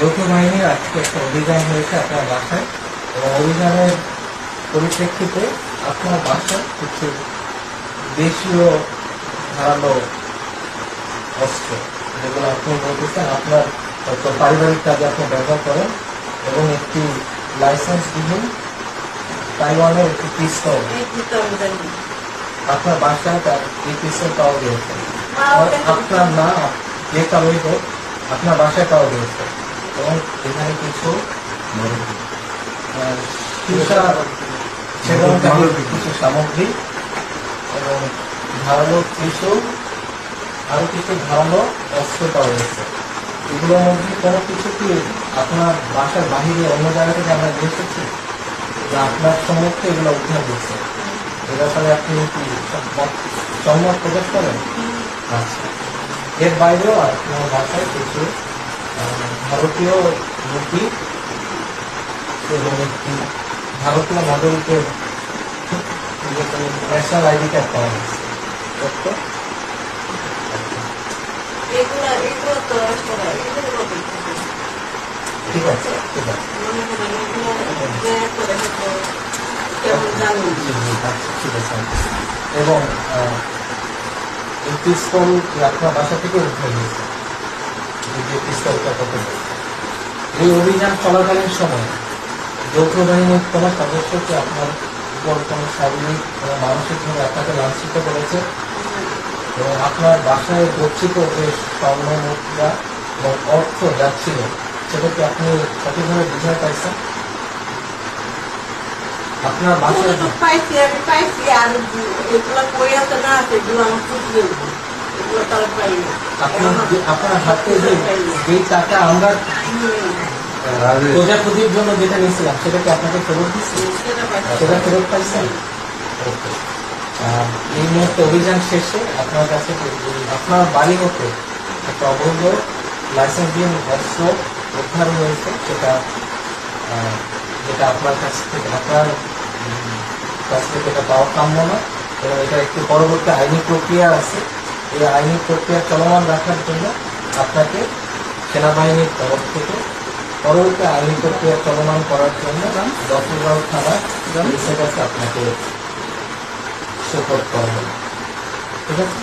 যৌথ বাহিনীর আজকে একটা অভিযান হয়েছে আপনার বাসায়। এবং অভিযানের পরিপ্রেক্ষিতে আপনার বাসায় কিছু দেশীয় ধারালো অস্ত্র যেগুলো আপনি বলতেছেন আপনার হয়তো পারিবারিক কাজে আপনি ব্যবহার করেন এবং একটি লাইসেন্স বিহীন তাইওয়ানের একটি পিস্তল। আপনার বাসায় তার এই পিস্তল পাওয়া গিয়েছে। আপনার না যে কারোই হোক আপনার বাসায় পাওয়া গিয়েছে। এবং এখানে কিছু কিছু সামগ্রী এবং ধারালো ত্রিশূল আরও কিছু ধারালো অস্ত্র পাওয়া গেছে এগুলোর মধ্যে কোনো কিছু কি আপনার বাসার বাহিরে অন্য জায়গা থেকে আমরা এসেছি? যে আপনার সম্মুখে এগুলো উদ্ধার করছে এ ব্যাপারে আপনি কি সম্মত- প্রকাশ করেন? আচ্ছা। এর বাইরেও আপনার বাসায় কিছু ভারতীয় মুরগি এবং একটি ভারতীয় মডেলকে ন্যাশনাল আইডি কার্ড পাওয়া গেছে। ঠিক আছে। ঠিক আছে আচ্ছা, ঠিক আছে এবং আহ, এই আপনার বাসা থেকে উদ্ধার হয়েছে এই অভিযান চলাকালীন সময় যৌথ বাহিনীর কোনো সদস্যকে আপনার উপর কোনো শারীরিক এবং মানসিকভাবে আপনাকে লাঞ্ছিত করেছে? এবং আপনার বাসায় গচ্ছিত যে স্বর্ণ মুদ্রা এবং অর্থ যাচ্ছিল সেটা কি আপনি সঠিকভাবে বুঝতে পাইছেন আপনার বাসায় পাইছি, আমি পাইছি, আর এগুলো কই আছে না এগুলো আমার খুঁজলে এগুলো তার পাই না আপনার আপনার হাতে যে যেই টাকা আমরা প্রজাপতির জন্য যেটা নিয়েছিলাম সেটা কি আপনাকে ফেরত দিচ্ছি সেটা ফেরত পাইছেন? এই মুহূর্তে অভিযান শেষে আপনার কাছে আপনার বাড়ি হতে একটা অবৈধ লাইসেন্সবিহীন অস্ত্র উদ্ধার হয়েছে সেটা যেটা আপনার কাছ থেকে আপনার কাছ থেকে এটা পাওয়া কাম্য না। এবং এটা একটি পরবর্তী আইনি প্রক্রিয়া আছে। এই আইনি প্রক্রিয়া চলমান রাখার জন্য আপনাকে সেনাবাহিনীর তরফ থেকে পরবর্তী আইনি প্রক্রিয়া চলমান করার জন্য দশগাঁও থানা নিষেধাজ্ঞা আপনাকে সুপোর্ট করা হবে ঠিক আছে।